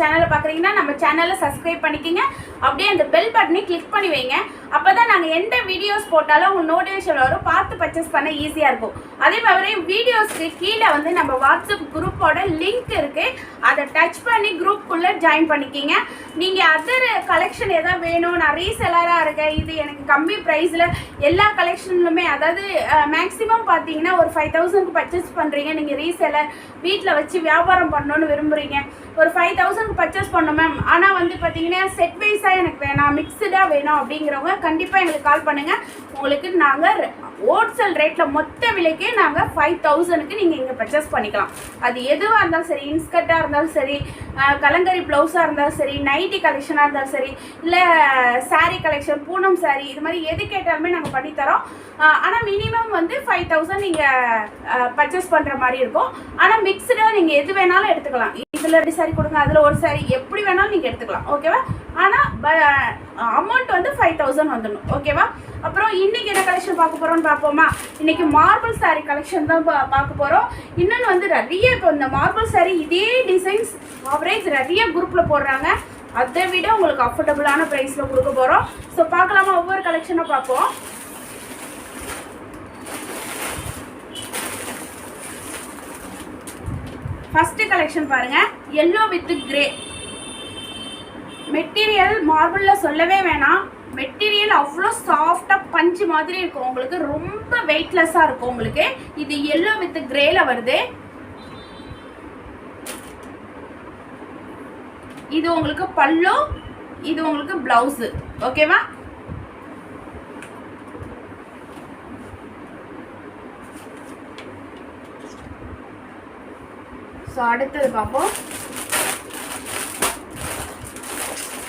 சேனலை பார்க்குறீங்கன்னா நம்ம சேனலை சப்ஸ்கிரைப் பண்ணிக்கோங்க. அப்படியே அந்த பெல் பட்டனை கிளிக் பண்ணி வைங்க. அப்போ தான் நாங்கள் எந்த வீடியோஸ் போட்டாலும் உங்கள் நோட்டிஃபிகேஷன் வரும். பார்த்து பர்ச்சேஸ் பண்ண ஈஸியாக இருக்கும். அதே மாதிரி வீடியோஸ்க்கு கீழே வந்து நம்ம வாட்ஸ்அப் குரூப்போட லிங்க் இருக்குது அதை டச் பண்ணி குரூப்புக்குள்ளே ஜாயின் பண்ணிக்கிங்க. நீங்கள் அதர் கலெக்ஷன் எதாவது வேணும். நான் ரீசெலராக இருக்கேன். இது எனக்கு கம்மி ப்ரைஸில் எல்லா கலெக்ஷன்லுமே அதாவது மேக்ஸிமம் பார்த்தீங்கன்னா ஒரு ஃபைவ் தௌசண்ட்க்கு பர்ச்சேஸ் பண்ணுறீங்க நீங்கள் ரீசெலர் வீட்டில் வச்சு வியாபாரம் பண்ணணும்னு விரும்புகிறீங்க ஒரு ஃபைவ் தௌசண்ட் பர்ச்சேஸ் பண்ணோம் மேம் ஆனால் வந்து பார்த்தீங்கன்னா செட் வைஸாக எனக்கு வேணாம் மிக்சடாக வேணும் அப்படிங்கிறவங்க கண்டிப்பாக எங்களுக்கு கால் பண்ணுங்கள் உங்களுக்கு நாங்கள் ஹோல்சேல் ரேட்டில் மொத்த விலைக்கே நாங்கள் ஃபைவ் தௌசண்ட்க்கு நீங்கள் இங்கே பர்ச்சேஸ் பண்ணிக்கலாம். அது எதுவாக இருந்தாலும் சரி இன்ஸ்கர்ட்டாக இருந்தாலும் சரி கலங்கரி ப்ளவுஸாக இருந்தாலும் சரி நைட்டி கலெக்ஷனாக இருந்தாலும் சரி இல்லை சாரீ கலெக்ஷன் பூனம் சாரீ இது மாதிரி எது கேட்டாலுமே நாங்கள் பண்ணித்தரோம். ஆனால் மினிமம் வந்து ஃபைவ் தௌசண்ட் நீங்கள் பர்ச்சேஸ் பண்ணுற மாதிரி இருக்கும். ஆனால் மிக்சடாக நீங்கள் எது வேணாலும் எடுத்துக்கலாம். இதில் ரெண்டு கொடுங்க? அதில் ஒரு saree. எப்படி வேணாலும் நீங்கள் எடுத்துக்கலாம். ஓகேவா ஆனால் அமௌண்ட் வந்து ஃபைவ் தௌசண்ட் வந்துடணும். ஓகேவா அப்புறம் இன்னைக்கு என்ன கலெக்ஷன் பார்க்க போகிறோம்னு பார்ப்போமா? இன்னைக்கு மார்பிள் சாரீ கலெக்ஷன் தான் பா- பார்க்க போகிறோம் இன்னொன்று வந்து நிறைய இப்போ இந்த மார்பிள் சாரீ இதே டிசைன்ஸ் ஆவரேஜ் நிறைய குரூப்பில் போடுறாங்க. அதை விட உங்களுக்கு அஃபோர்டபுளான ப்ரைஸில் கொடுக்க போகிறோம் ஸோ பார்க்கலாமா? ஒவ்வொரு கலெக்ஷனும் பார்ப்போம். ஃபர்ஸ்ட் கலெக்ஷன் பாருங்க. எல்லோ வித் கிரே மெட்டீரியல் மார்பிளில் சொல்லவே வேணாம். மெட்டீரியல் அவ்வளோ சாஃப்டாக பஞ்சு மாதிரி இருக்கும். உங்களுக்கு ரொம்ப வெயிட்லெஸ்ஸாக இருக்கும் உங்களுக்கு. இது எல்லோ வித் கிரேல வருது. இது உங்களுக்கு பல்லு இது உங்களுக்கு பிளவுஸு ஓகேவா ஸோ அடுத்தது பார்ப்போம்.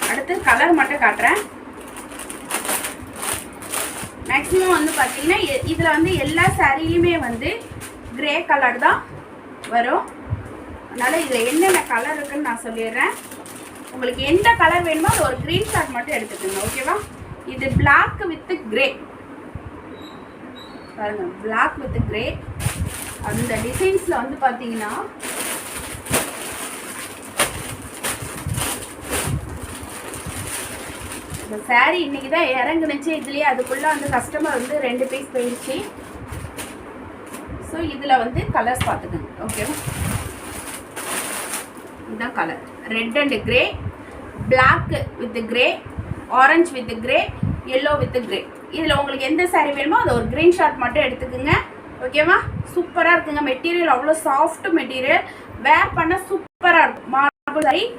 அடுத்து கலர் மட்டும் காட்டுறேன். மேக்ஸிமம் வந்து பார்த்தீங்கன்னா இதில் வந்து எல்லா சாரிலையுமே வந்து கிரே கலர் தான் வரும். அதனால் இதில் என்னென்ன கலர் இருக்குன்னு நான் சொல்லிடுறேன். உங்களுக்கு எந்த கலர் வேணுமோ அது ஒரு க்ரீன் ஷாட் மட்டும் எடுத்துக்கோங்க ஓகேவா இது பிளாக் வித் கிரே பாருங்கள் பிளாக் வித் கிரே அந்த டிசைன்ஸில் வந்து பார்த்தீங்கன்னா இந்த saree இன்னைக்கு தான் இறங்குனுச்சு. இதுலேயே அதுக்குள்ளே வந்து கஸ்டமர் வந்து ரெண்டு பீஸ் போயிடுச்சு ஸோ இதில் வந்து கலர்ஸ் பார்த்துக்கோங்க. ஓகேவா இதுதான் colour red and grey Black with grey orange with grey yellow with grey இதில் உங்களுக்கு எந்த saree வேணுமோ அதை ஒரு க்ரீன் ஷாட் மட்டும் எடுத்துக்கோங்க. ஓகேவா சூப்பராக இருக்குங்க. மெட்டீரியல் அவ்வளோ சாஃப்ட் மெட்டீரியல் வேர் பண்ண சூப்பராக இருக்கும். Marble saree.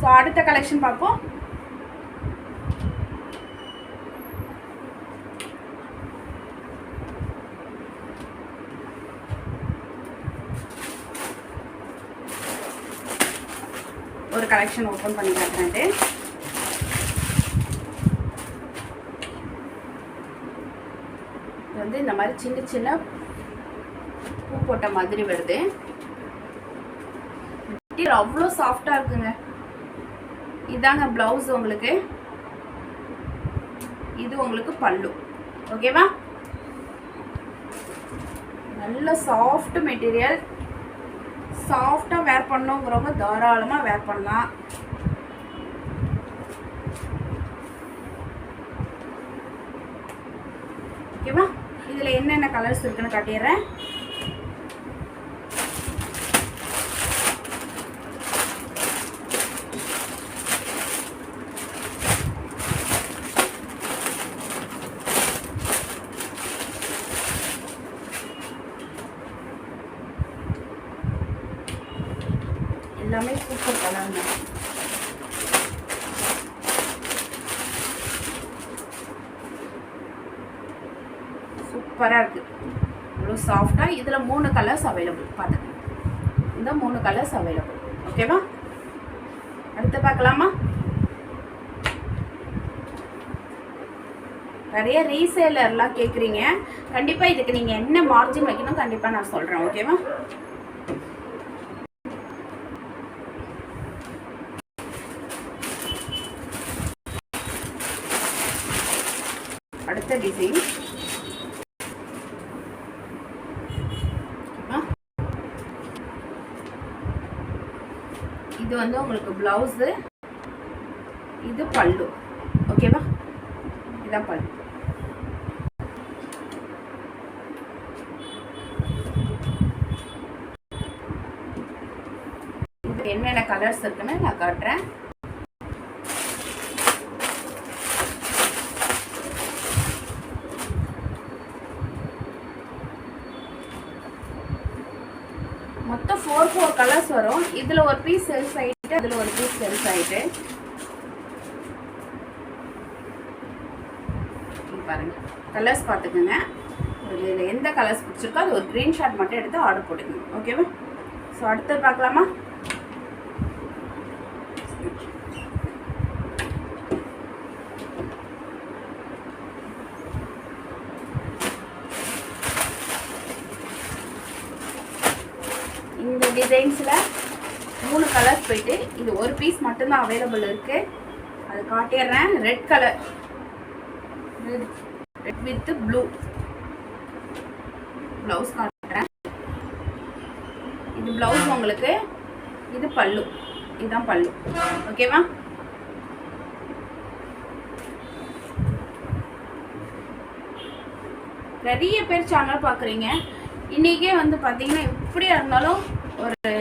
ஸோ அடுத்த கலெக்ஷன் பார்ப்போம். ஒரு கலெக்ஷன் ஓப்பன் பண்ணி காட்டுறேன் இது வந்து இந்த மாதிரி சின்ன சின்ன பூ போட்ட மாதிரி வருது. மெட்டீரியல் அவ்வளோ சாஃப்டாக இருக்குங்க. இதாங்க ப்ளவுஸ் உங்களுக்கு. இது உங்களுக்கு பல்லு. ஓகேவா நல்ல சாஃப்ட் மெட்டீரியல் சாஃப்டாக வேர் பண்ணோங்கிறவங்க தாராளமாக வேர் பண்ணலாம். ஓகேவா இதில் என்னென்ன கலர்ஸ் இருக்குன்னு காட்டிடுறேன். எல்லாமே சூப்பர் கலருங்க சூப்பராக இருக்குது இவ்வளோ சாஃப்டாக இதில் மூணு கலர்ஸ் அவைலபிள் பார்த்துக்கங்க இந்த மூணு கலர்ஸ் அவைலபிள் ஓகேவா அடுத்து பார்க்கலாமா? நிறைய ரீசேலர்லாம் கேட்குறீங்க கண்டிப்பாக இதுக்கு நீங்கள் என்ன மார்ஜின் வைக்கணும் கண்டிப்பாக நான் சொல்கிறேன் ஓகேவா அடுத்த டிசைன் இது வந்து உங்களுக்கு ப்ளவுஸு இது பல்லு. ஓகேவா இதான் பல்லு. என்னென்ன கலர்ஸ் இருக்குன்னு நான் காட்டுறேன். மொத்தம் ஃபோர் ஃபோர் கலர்ஸ் வரும். இதில் ஒரு பீஸ் செல்ஸ் ஆகிட்டு அதில் ஒரு பீஸ் செல்ஸ் ஆகிட்டு பாருங்க. கலர்ஸ் பார்த்துக்குங்க. இதில் எந்த கலர்ஸ் பிடிச்சிருக்கோ அது ஒரு க்ரீன் ஷாட் மட்டும் எடுத்து ஆர்டர் போட்டுக்கோங்க. ஓகேவா ஸோ அடுத்து பார்க்கலாமா இந்த டிசைன்ஸில் மூணு கலர்ஸ் போயிட்டு இது ஒரு பீஸ் மட்டும்தான் அவைலபிள் இருக்குது அது காட்டிடுறேன். Red colour red with blue blouse காட்டுறேன். இது ப்ளவுஸ் உங்களுக்கு இது பல்லு. இதுதான் பல்லு. ஓகேவா நிறைய பேர் சேனல் பார்க்குறீங்க. இன்றைக்கே வந்து பார்த்தீங்கன்னா எப்படியா இருந்தாலும் ஒரு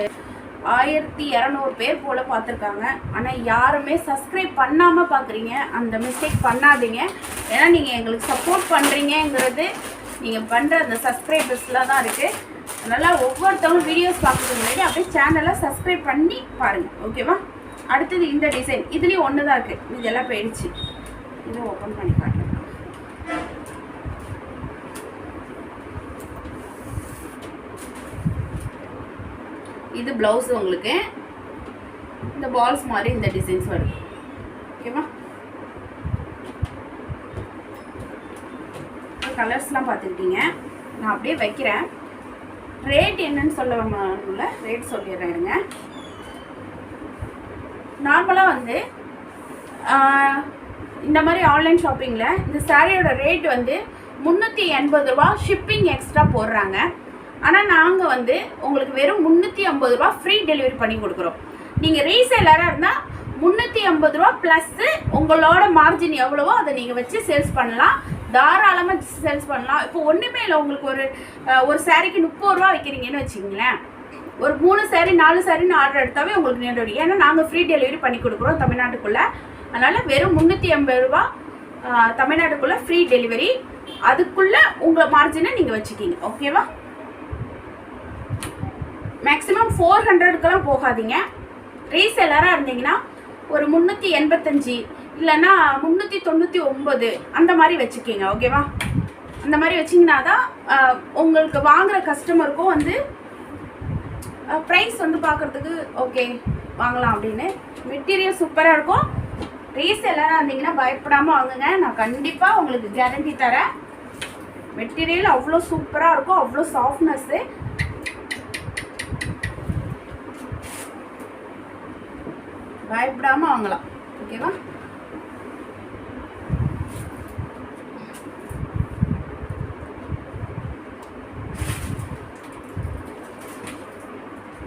ஆயிரத்தி இரநூறு பேர் போல் பார்த்துருக்காங்க. ஆனால் யாருமே சப்ஸ்கிரைப் பண்ணாமல் பார்க்குறீங்க. அந்த மிஸ்டேக் பண்ணாதீங்க. ஏன்னா நீங்கள் எங்களுக்கு சப்போர்ட் பண்ணுறீங்கங்கிறது நீங்கள் பண்ணுற அந்த சப்ஸ்கிரைபர்ஸில் தான் இருக்குது அதனால் ஒவ்வொருத்தவங்களும் வீடியோஸ் பார்க்குறதுக்கு முன்னாடி அப்படியே சேனலை சப்ஸ்கிரைப் பண்ணி பாருங்கள் ஓகேவா அடுத்தது இந்த டிசைன் இதுலேயும் ஒன்று தான் இருக்குது இதெல்லாம் போயிடுச்சு. இதை ஓப்பன் பண்ணி காட்டுறேன். இது ப்ளவுஸ் உங்களுக்கு இந்த பால்ஸ் மாதிரி இந்த டிசைன்ஸ் வருது ஓகேவா கலர்ஸ்லாம் பார்த்துக்கிட்டீங்க நான் அப்படியே வைக்கிறேன். ரேட் என்னன்னு சொல்ல ரேட் சொல்லிடுறேன் இருங்க. நார்மலாக வந்து இந்த மாதிரி ஆன்லைன் ஷாப்பிங்கில் இந்த சாரியோட ரேட் வந்து முந்நூற்றி எண்பது ரூபா ஷிப்பிங் எக்ஸ்ட்ரா போடுறாங்க. ஆனால் நாங்கள் வந்து உங்களுக்கு வெறும் முந்நூற்றி ஐம்பது ரூபா ஃப்ரீ டெலிவரி பண்ணி கொடுக்குறோம். நீங்கள் ரீசேலராக இருந்தால் முந்நூற்றி ஐம்பது ரூபா ப்ளஸ்ஸு உங்களோட மார்ஜின் எவ்வளவோ அதை நீங்கள் வச்சு சேல்ஸ் பண்ணலாம். தாராளமாக சேல்ஸ் பண்ணலாம். இப்போ ஒன்றுமே இல்லை உங்களுக்கு ஒரு ஒரு சாரீக்கு முப்பது ரூபா வைக்கிறீங்கன்னு வச்சுங்களேன் ஒரு மூணு சாரி நாலு சாரின்னு ஆர்டர் எடுத்தாவே உங்களுக்கு நேரடி. ஏன்னா நாங்கள் ஃப்ரீ டெலிவரி பண்ணி கொடுக்குறோம் தமிழ்நாட்டுக்குள்ளே. அதனால் வெறும் முந்நூற்றி ஐம்பது ரூபா தமிழ்நாட்டுக்குள்ளே ஃப்ரீ டெலிவரி அதுக்குள்ளே உங்கள் மார்ஜினை நீங்கள் வச்சுக்கிங்க. ஓகேவா மேக்ஸிமம் ஃபோர் ஹண்ட்ரடுக்கெல்லாம் போகாதீங்க. ரீசெல்லராக இருந்தீங்கன்னா ஒரு முந்நூற்றி எண்பத்தஞ்சு இல்லைன்னா முந்நூற்றி தொண்ணூற்றி ஒம்பது அந்த மாதிரி வச்சுக்கிங்க ஓகேவா? அந்த மாதிரி வச்சிங்கன்னா தான் உங்களுக்கு வாங்குகிற கஸ்டமருக்கும் வந்து ப்ரைஸ் வந்து பார்க்குறதுக்கு ஓகே வாங்கலாம் அப்படின்னு. மெட்டீரியல் சூப்பராக இருக்கும். ரீசெல்லராக இருந்தீங்கன்னா பயப்படாமல் வாங்குங்க. நான் கண்டிப்பாக உங்களுக்கு கேரண்டி தரேன். மெட்டீரியல் அவ்வளோ சூப்பராக இருக்கும் அவ்வளோ சாஃப்ட்னஸ்ஸு பயப்படாமல் வாங்கலாம். ஓகேவா?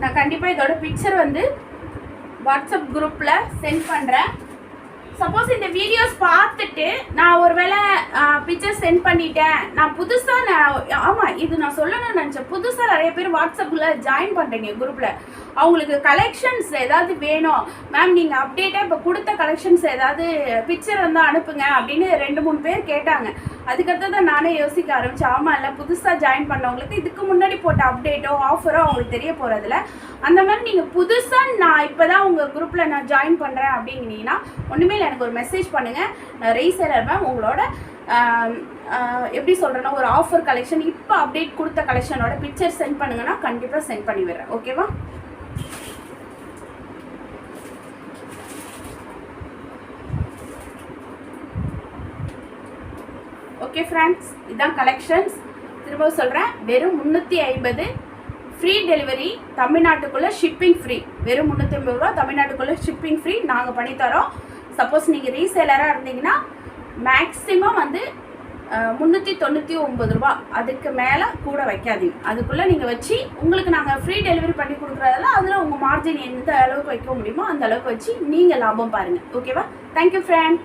நான் கண்டிப்பாக இதோட பிக்சர் வந்து வாட்ஸ்அப் குரூப்பில் சென்ட் பண்ணுறேன் சப்போஸ் இந்த வீடியோஸ் பார்த்துட்டு நான் ஒருவேளை பிக்சர் சென்ட் பண்ணிட்டேன். நான் புதுசாக நான் ஆமாம் இது நான் சொல்லணும்னு நினச்சேன். புதுசாக நிறைய பேர் வாட்ஸ்அப்பில் ஜாயின் பண்ணுறீங்க குரூப்பில் அவங்களுக்கு கலெக்ஷன்ஸ் ஏதாவது வேணும். மேம் நீங்கள் அப்டேட்டாக இப்போ கொடுத்த கலெக்ஷன்ஸ் ஏதாவது பிக்சர் வந்து அனுப்புங்க அப்படின்னு ரெண்டு மூணு பேர் கேட்டாங்க. அதுக்கடுத்து தான் நானே யோசிக்க ஆரம்பித்தேன் ஆமாம் இல்லை புதுசாக ஜாயின் பண்ணவங்களுக்கு இதுக்கு முன்னாடி போட்ட அப்டேட்டோ ஆஃபரோ அவங்களுக்கு தெரிய போகிறதில்ல அந்த மாதிரி நீங்கள் புதுசாக நான் இப்போ தான் உங்கள் குரூப்பில் நான் ஜாயின் பண்ணுறேன் அப்படின்னீங்கன்னா ஒன்றுமே இல்லை எனக்கு ஒரு மெசேஜ் பண்ணுங்கள் ரீசேலர் மேம் உங்களோட எப்படி சொல்கிறேன்னா ஒரு ஆஃபர் கலெக்ஷன் இப்போ அப்டேட் கொடுத்த கலெக்ஷனோட பிக்சர் சென்ட் பண்ணுங்கன்னா கண்டிப்பாக சென்ட் பண்ணி விடுறேன். ஓகேவா ஓகே ஃப்ரெண்ட்ஸ் இதுதான் கலெக்ஷன்ஸ் திரும்ப சொல்கிறேன் வெறும் முந்நூற்றி ஐம்பது ஃப்ரீ டெலிவரி தமிழ்நாட்டுக்குள்ளே ஷிப்பிங் ஃப்ரீ வெறும் முந்நூற்றி ஐம்பது ரூபா தமிழ்நாட்டுக்குள்ளே ஷிப்பிங் ஃப்ரீ நாங்கள் பண்ணித்தரோம் சப்போஸ் நீங்கள் ரீசேலராக இருந்தீங்கன்னா மேக்ஸிமம் வந்து முந்நூற்றி தொண்ணூற்றி ஒம்பது ரூபா. அதுக்கு மேலே கூட வைக்காதீங்க. அதுக்குள்ளே நீங்கள் வச்சு உங்களுக்கு நாங்கள் ஃப்ரீ டெலிவரி பண்ணி கொடுக்குறதால அதில் உங்கள் மார்ஜின் எந்த அளவுக்கு வைக்க முடியுமோ அந்த அளவுக்கு வச்சு நீங்கள் லாபம் பாருங்கள் ஓகேவா தேங்க்யூ ஃப்ரெண்ட்